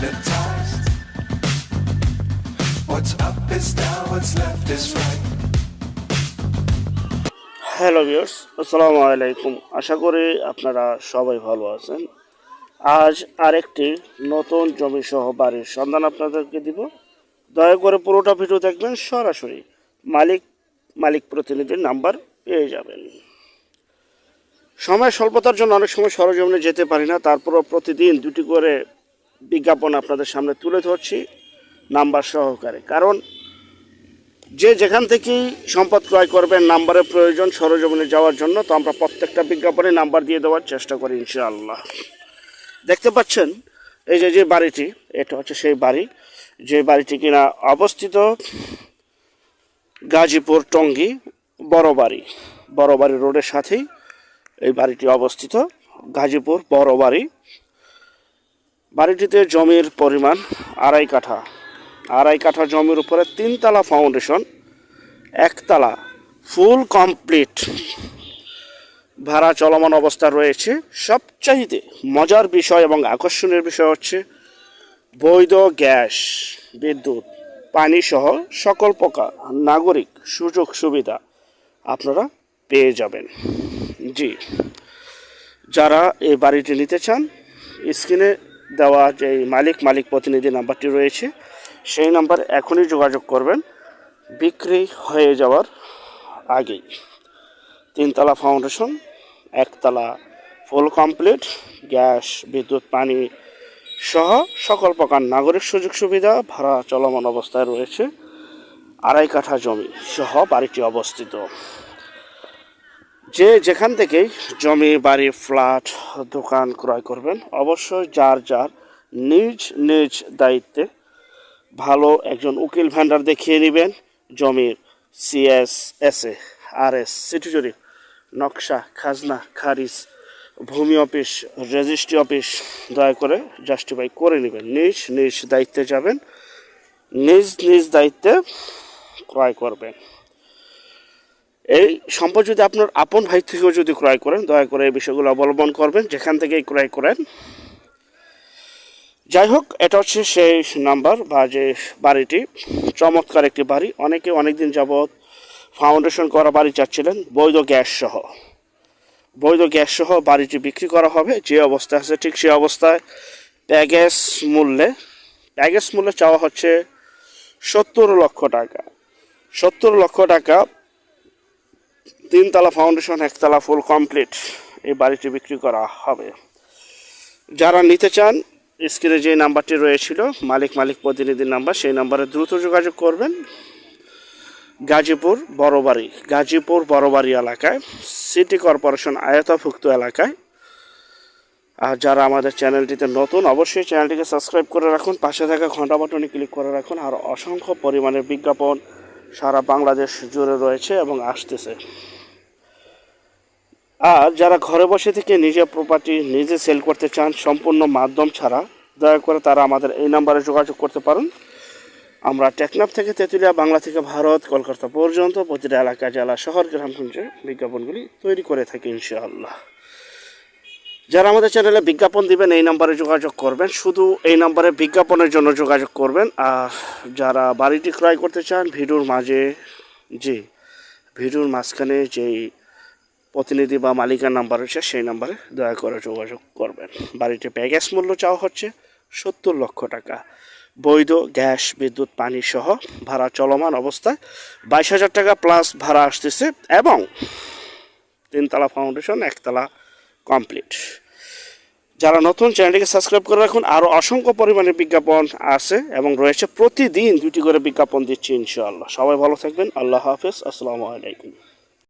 hypnotized. What's up is down, what's left is right. Hello viewers আসসালামু আলাইকুম আশা করি আপনারা সবাই ভালো আছেন। আজ আরেকটি নতুন জমি সহ বাড়ির সন্ধান আপনাদেরকে দিব। দয়া করে পুরোটা ভিডিও দেখবেন সরাসরি মালিক মালিক প্রতিনিধির নাম্বার পেয়ে যাবেন। সময় স্বল্পতার জন্য অনেক সময় সরজমিনে যেতে পারি না তারপরও প্রতিদিন দুটি করে বিজ্ঞাপন আপনাদের সামনে তুলে ধরছি নাম্বার সহকারে। কারণ যে যেখান থেকেই সম্পদ ক্রয় করবেন, নাম্বারের প্রয়োজন, সরজমিনে যাওয়ার জন্য, তো আমরা প্রত্যেকটা বিজ্ঞাপনে নাম্বার দিয়ে দেওয়ার চেষ্টা করি ইনশাআল্লাহ। দেখতে পাচ্ছেন, এই যে যে বাড়িটি, এটা হচ্ছে সেই বাড়ি। যে বাড়িটি কিনা অবস্থিত গাজীপুর টঙ্গী বড় বাড়ি বড় বাড়ি রোডের সাথেই এই বাড়িটি অবস্থিত, গাজীপুর বড় বাড়ি বাড়িটিতে জমির পরিমাণ আড়াই কাঠা। আড়াই কাঠা জমির উপরে তিনতলা ফাউন্ডেশন একতলা ফুল কমপ্লিট ভাড়া চলমান অবস্থা রয়েছে। সবচাইতে মজার বিষয় এবং আকর্ষণের বিষয় হচ্ছে বৈধ গ্যাস, বিদ্যুৎ, পানি সহ সকল প্রকার নাগরিক সুযোগ সুবিধা আপনারা পেয়ে যাবেন। জি, যারা এই বাড়িটি নিতে চান, স্ক্রিনে দেওয়া যে মালিক মালিক প্রতিনিধি নাম্বারটি রয়েছে, সেই নাম্বার এখনই যোগাযোগ করবেন। বিক্রি হয়ে যাওয়ার আগেই। তিনতলা ফাউন্ডেশন, একতলা ফুল কমপ্লিট, গ্যাস, বিদ্যুৎ, পানি সহ সকল প্রকার নাগরিক সুযোগ সুবিধা, ভাড়া চলমান অবস্থায় রয়েছে। আড়াই কাঠা জমি সহ বাড়িটি অবস্থিত। যে যেখান থেকেই জমি, বাড়ি, ফ্ল্যাট, দোকান ক্রয় করবেন, অবশ্যই যার যার নিজ নিজ দায়িত্বে ভালো একজন উকিল ভ্যান্ডার দেখিয়ে নেবেন। জমির CS S A R S সিটিজরি নকশা, খাজনা, খারিজ, ভূমি অফিস, রেজিস্ট্রি অফিস, দয়া করে জাস্টিফাই করে নেবেন। নিজ নিজ দায়িত্বে যাবেন, নিজ নিজ দায়িত্বে ক্রয় করবেন। এই সম্পদ যদি আপনার আপন ভাই থেকেও যদি ক্রয় করেন, দয়া করে এই বিষয়গুলো অবলম্বন করবেন, যেখান থেকেই ক্রয় করেন। যাই হোক, এটা হচ্ছে সেই নাম্বার বা যে বাড়িটি। চমৎকার একটি বাড়ি। অনেকে অনেক দিন যাবৎ ফাউন্ডেশন করা বাড়ি চাচ্ছিলেন, বৈধ গ্যাস সহ। বৈধ গ্যাস সহ বাড়িটি বিক্রি করা হবে। যে অবস্থায় আছে ঠিক সেই অবস্থায় প্যাগেজ মূল্যে প্যাগেজ মূল্যে চাওয়া হচ্ছে সত্তর লক্ষ টাকা। সত্তর লক্ষ টাকা তিনতলা ফাউন্ডেশন একতলা ফুল কমপ্লিট এই বাড়িটি বিক্রি করা হবে। যারা নিতে চান, স্ক্রিনে যে নাম্বারটি রয়েছিল, মালিক মালিক প্রতিনিধির নাম্বার, সেই নাম্বারে দ্রুত যোগাযোগ করবেন। গাজীপুর বড়বাড়ি গাজীপুর বড়বাড়ি এলাকায়, সিটি কর্পোরেশন আয়তাভুক্ত এলাকায়। আর যারা আমাদের চ্যানেলটিতে নতুন, অবশ্যই চ্যানেলটিকে সাবস্ক্রাইব করে রাখুন, পাশে থাকা ঘণ্টা বাটনে ক্লিক করে রাখুন, আর অসংখ্য পরিমাণের বিজ্ঞাপন সারা বাংলাদেশ জুড়ে রয়েছে এবং আসতেছে। আর যারা ঘরে বসে থেকে নিজের প্রপার্টি নিজে সেল করতে চান, সম্পূর্ণ মাধ্যম ছাড়া, দয়া করে তারা আমাদের এই নাম্বারে যোগাযোগ করতে পারেন। আমরা টেকনাফ থেকে তেঁতুলিয়া, বাংলা থেকে ভারত, কলকাতা পর্যন্ত প্রতিটা এলাকা, জেলা, শহর, গ্রামগঞ্জে বিজ্ঞাপনগুলি তৈরি করে থাকি ইনশাআল্লাহ। যারা আমাদের চ্যানেলে বিজ্ঞাপন দিবেন, এই নাম্বারে যোগাযোগ করবেন। শুধু এই নাম্বারে বিজ্ঞাপনের জন্য যোগাযোগ করবেন। আর যারা বাড়িটি ক্রয় করতে চান, ভিডিওর মাঝে, জি, ভিডিওর মাঝখানে যেই প্রতিনিধি বা মালিকার নাম্বার রয়েছে, সেই নাম্বারে দয়া করে যোগাযোগ করবেন। বাড়িতে প্যাকেজ মূল্য চাওয়া হচ্ছে সত্তর লক্ষ টাকা। বৈধ গ্যাস, বিদ্যুৎ, পানি সহ ভাড়া চলমান অবস্থায় বাইশ হাজার টাকা প্লাস ভাড়া আসতেছে এবং তিনতলা ফাউন্ডেশন একতলা কমপ্লিট যারা নতুন চ্যানেলটিকে সাবস্ক্রাইব করে রাখুন আরও অসংখ্য পরিমাণে বিজ্ঞাপন আছে এবং রয়েছে প্রতিদিন দুটি করে বিজ্ঞাপন দিচ্ছি ইনশাআল্লাহ। সবাই ভালো থাকবেন, আল্লাহ হাফেজ, আসসালামু আলাইকুম।